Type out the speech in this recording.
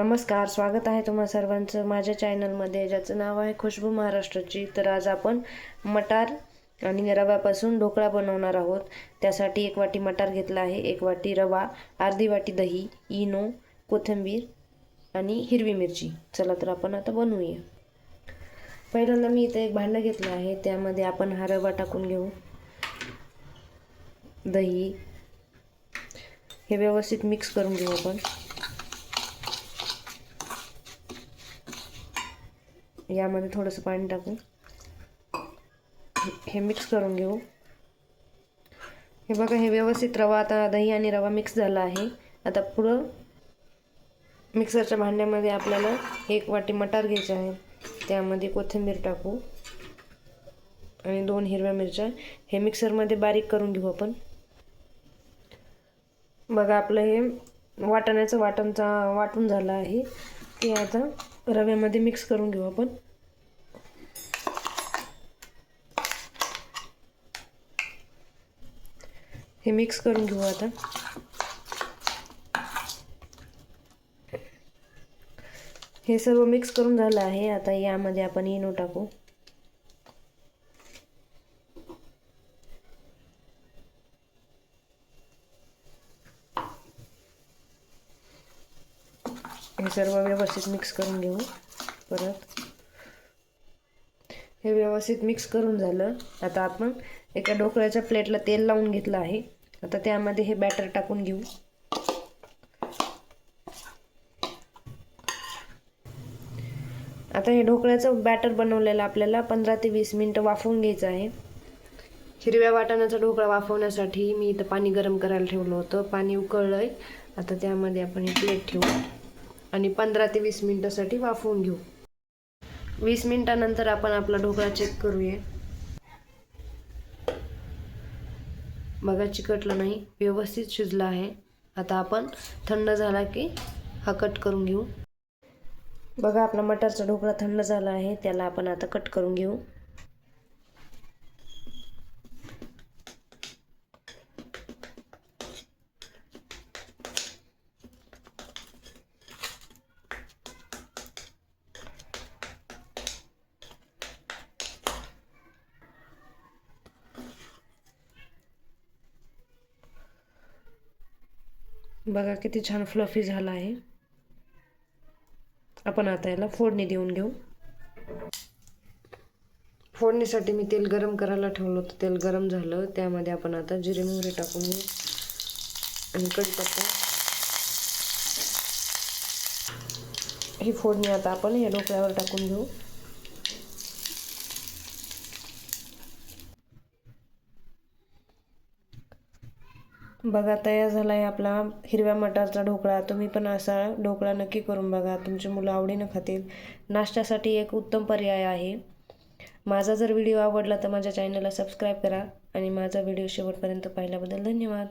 नमस्कार स्वागत आहे तुम्हा सर्वांचं माझ्या चॅनलमध्ये ज्याचं नाव आहे खुशबू महाराष्ट्राची. तर आज आपण मटार आणि रव्यापासून ढोकळा बनवणार आहोत. त्यासाठी एक वाटी मटार घेतला आहे एक वाटी रवा अर्धी वाटी दही इनो कोथिंबीर आणि हिरवी मिरची. चला तर आपण आता बनवूया. पहिल्यांदा मी इथे एक भांडं घेतलं आहे त्यामध्ये आपण हा रवा टाकून घेऊ. दही. हे व्यवस्थित मिक्स करून घेऊ आपण. यामध्ये थोडंसं पाणी टाकू हे मिक्स करून घेऊ. हे बघा हे व्यवस्थित रवा आता दही आणि रवा मिक्स झाला आहे. आता पुढं मिक्सरच्या भांड्यामध्ये आपल्याला एक वाटी मटार घ्यायचं आहे. त्यामध्ये कोथिंबीर टाकू आणि दोन हिरव्या मिरच्या. हे मिक्सरमध्ये बारीक करून घेऊ आपण. बघा आपलं हे वाटण्याचं वाटणचा वाटून झालं आहे. ते आता रव्यामध्ये मिक्स करून घेऊ आपण. हे मिक्स करून घेऊ आता. हे सर्व मिक्स करून झालं आहे. आता यामध्ये आपण इनो टाकू. हे सर्व व्यवस्थित मिक्स करून घेऊ. परत. हे व्यवस्थित मिक्स करून झालं. आता आपण एका ढोकळ्याच्या प्लेटला तेल लावून घेतलं आहे. आता त्यामध्ये हे बॅटर टाकून घेऊ. आता हे ढोकळ्याचं बॅटर बनवलेलं आपल्याला पंधरा ते वीस मिनटं वाफवून घ्यायचं आहे. हिरव्या वाटाण्याचा ढोकळा वाफवण्यासाठी मी इथं पाणी गरम करायला ठेवलं होतं. पाणी उकळलं आहे आता त्यामध्ये आपण हे प्लेट ठेवू. आणि पंधरा ते वीस मिनटासाठी वाफवून घेऊ. वीस मिनटानंतर आपण आपला ढोकळा चेक करूया. बघा चिकटलं नाही व्यवस्थित शिजला आहे. आता आपण थंड झाला की हा कट करून घेऊ. बघा आपला मटारचा ढोकळा थंड झाला आहे त्याला आपण आता कट करून घेऊ. बघा किती छान फ्लफी झाला आहे. आपण आता याला फोडणी देऊन घेऊ. फोडणीसाठी मी तेल गरम करायला ठेवलं होतं. तेल गरम झालं. त्यामध्ये आपण आता जिरे मोहरी टाकून घेऊ. आणि कढीपत्ता. ही फोडणी आता आपण या ढोकळ्यावर टाकून घेऊ. बघा तयार झाला आहे आपला हिरव्या मटारचा ढोकळा. तुम्ही पण असा ढोकळा नक्की करून बघा. तुमची मुलं आवडीनं खातील. नाश्त्यासाठी एक उत्तम पर्याय आहे. माझा जर व्हिडिओ आवडला तर माझ्या चॅनलला सबस्क्राईब करा. आणि माझा व्हिडिओ शेवटपर्यंत पाहिल्याबद्दल धन्यवाद.